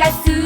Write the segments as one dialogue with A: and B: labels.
A: が好き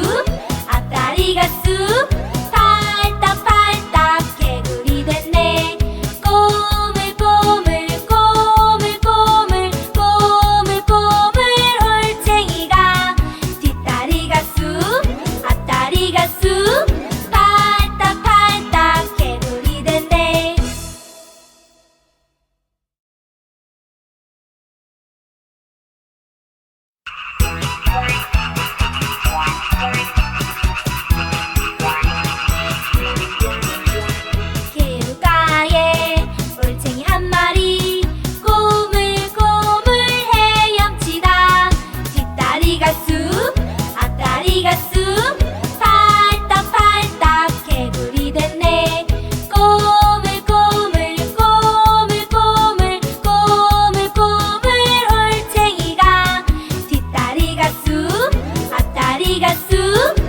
A: 개구리가 쑥 팔딱팔딱 개구리 됐네. 꼬물꼬물 꼬물꼬물 꼬물 얼챙이가 뒷다리가 쑥 앞다리가 쑥.